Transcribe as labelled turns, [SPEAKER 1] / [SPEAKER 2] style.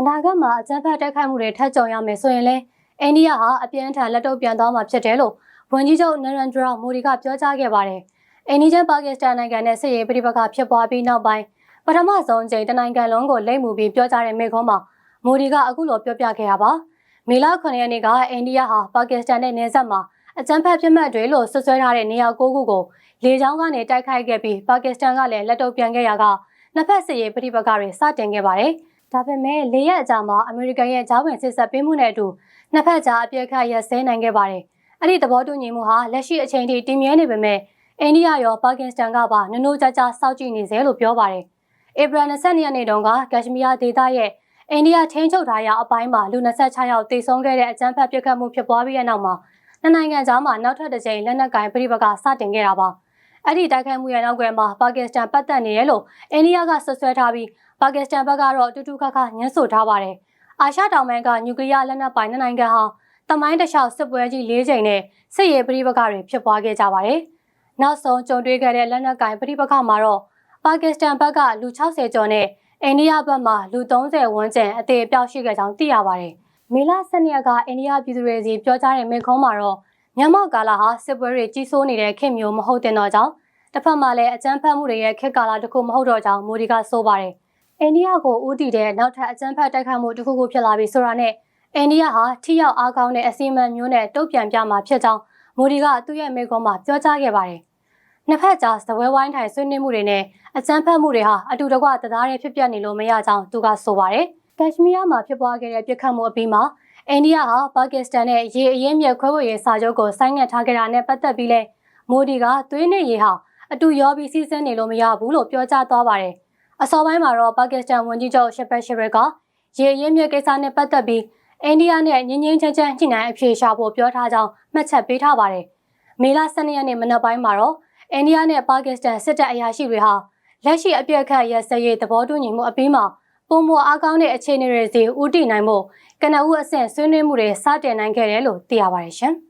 [SPEAKER 1] အနာဂတ်မှာအကြမ်းဖက်တိုက်ခိုက်မှုတွေထပ်ကြုံရမယ်ဆိုရင်လည်းအိန္ဒိယဟာအပြင်းထန်လက်တုပ်ပြန်သွားမှာဖြစ်တယ်လို့ဝန်ကြီးချုပ်နရန်ဒရာမိုဒီကပြောကြားခဲ့ပါတယ်။အိန္ဒိယပါကစ္စတန်နိုင်ငံနဲ့စစ်ရေးပဋိပက္ခဖြစ်ပွားပြီးနောက်ပိုင်းပထမဆုံးချိန်တနိုင်ငံလုံးကိုလိမ့်မှုပြီးပြောကြားတဲ့မိန့်ခွန်းမှာမိုဒီကအခုလိုပြောပြခဲ့တာပါ။မေလ9ရက်နေ့ကအိန္ဒိယဟာပါကစ္စတန်နဲ့နယ်စပ်မှာအကြမ်းဖက်ပြစ်မှတ်တွေလို့ဆွဆွဲထားတဲ့နေရာ၉ခုကိုလေကြောင်းကနေတိုက်ခိုက်ခဲ့ပြီးပါကစ္စတန်ကလည်းလက်တုပ်ပြန်ခဲ့ရကနှစ်ဖက်စစ်ရေးပဋိပက္ခတွေစတင်ခဲ့ပါတယ်။ ဒါပေမဲ့လေးရက်အကြာမှာအမေရိကန်ရဲ့ဂျားဝင်စစ်ဆက်ပေးမှုနဲ့အတူနှစ်ဖက်ကြားအပြစ်ခတ်ရစဲနိုင်ခဲ့ပါတယ်။အဲ့ဒီသဘောတူညီမှုဟာလက်ရှိအချိန်ထိတည်မြဲနေပေမဲ့အိန္ဒိယရောပါကစ္စတန်ကပါနနိုးကြကြစောင့်ကြည့်နေစေလို့ပြောပါတယ်။ဧပြီ22ရက်နေ့တုန်းကကက်ရှမီးယားဒေသရဲ့အိန္ဒိယထိန်းချုပ်ထားရာအပိုင်းမှာလူ26ယောက်တေဆုံးခဲ့တဲ့အကြမ်းဖက်ပစ်ခတ်မှုဖြစ်ပွားပြီးတဲ့နောက်မှာနှစ်နိုင်ငံကြားမှာနောက်ထပ်တစ်ကြိမ်လက်နက်ကိုင်ပြိပကစတင်ခဲ့တာပါ။အဲ့ဒီတိုက်ခိုက်မှုရဲ့နောက်ကွယ်မှာပါကစ္စတန်ပတ်သက်နေရလို့အိန္ဒိယကဆွဆွဲထားပြီး ပါကစ္စတန်ဘက်ကတော့တူတူခါခါညှင်းဆိုထားပါတယ်။အာရှတောင်ပိုင်းကနျူကလ িয়ার လက်နက်ပိုင်နိုင်ငံဟာတမိုင်းတလျှောက်စစ်ပွဲကြီး၄ချိန်နဲ့စစ်ရေးပြိပကတွေဖြစ်ပွားခဲ့ကြပါတယ်။နောက်ဆုံးကြုံတွေ့ခဲ့တဲ့လက်နက်ကိုင်ပြိပကမှာတော့ပါကစ္စတန်ဘက်ကလူ60ကျော်နဲ့အိန္ဒိယဘက်မှာလူ30ဝန်းကျင်အသေးအပြောက်ရှိခဲ့ကြောင်းသိရပါတယ်။မေလ12ရက်ကအိန္ဒိယပြည်သူတွေစီပြောကြားတဲ့မိန့်ခွန်းမှာတော့မြန်မာကာလဟာစစ်ပွဲတွေကြီးစိုးနေတဲ့ခေတ်မျိုးမဟုတ်တဲ့တော့ကြောင့်တစ်ဖက်မှာလည်းအကြမ်းဖက်မှုတွေရဲ့ခေတ်ကာလတစ်ခုမဟုတ်တော့ကြောင်းမိုဒီကဆိုပါတယ်။ အိန္ဒိယကိုဦးတည်တဲ့နောက်ထပ်အကြမ်းဖက်တိုက်ခိုက်မှုတစ်ခုခုဖြစ်လာပြီဆိုတာနဲ့အိန္ဒိယဟာထိရောက်အားကောင်းတဲ့အစီအမံမျိုးနဲ့တုံ့ပြန်ပြမှာဖြစ်ကြောင်းမိုဒီကသူ့ရဲ့မိန့်ခွန်းမှာပြောကြားခဲ့ပါတယ်။နှစ်ဖက်ကြားစပွဲဝိုင်းထိုင်ဆွေးနွေးမှုတွေနဲ့အကြမ်းဖက်မှုတွေဟာအတူတကွတရားတွေဖြစ်ပျက်နေလို့မရကြောင်းသူကဆိုပါတယ်။ကက်ရှမီးယားမှာဖြစ်ပွားခဲ့တဲ့ပြစ်ခတ်မှုအပြီးမှာအိန္ဒိယဟာပါကစ္စတန်နဲ့ရေအရင်မြက်ခွဲဝေရေးစာချုပ်ကိုဆိုင်းငံ့ထားခဲ့တာနဲ့ပတ်သက်ပြီးလဲမိုဒီကသွေးနဲ့ရေဟာအတူရောပြီးစီးဆင်းနေလို့မရဘူးလို့ပြောကြားသွားပါတယ်။ အစောပိုင်းမှာတော့ပါကစ္စတန်ဝန်ကြီးချုပ်ရှပက်ရှရစ်ကရေအရင်မြက်ကိစ္စနဲ့ပတ်သက်ပြီးအိန္ဒိယနဲ့ငင်းငင်းချမ်းချမ်းညှိနှိုင်းအဖြေရှာဖို့ပြောထားကြောင်းမှတ်ချက်ပေးထားပါတယ်။မေလ12ရက်နေ့မနက်ပိုင်းမှာတော့အိန္ဒိယနဲ့ပါကစ္စတန်စစ်တပ်အရာရှိတွေဟာလက်ရှိအပြက်ခတ်ရစရေးသဘောတူညီမှုအပြီးမှာပုံမအားကောင်းတဲ့အခြေအနေတွေစီဦးတည်နိုင်မှုကနအူးအဆင့်ဆွေးနွေးမှုတွေစတင်နိုင်ခဲ့တယ်လို့သိရပါတယ်ရှင်။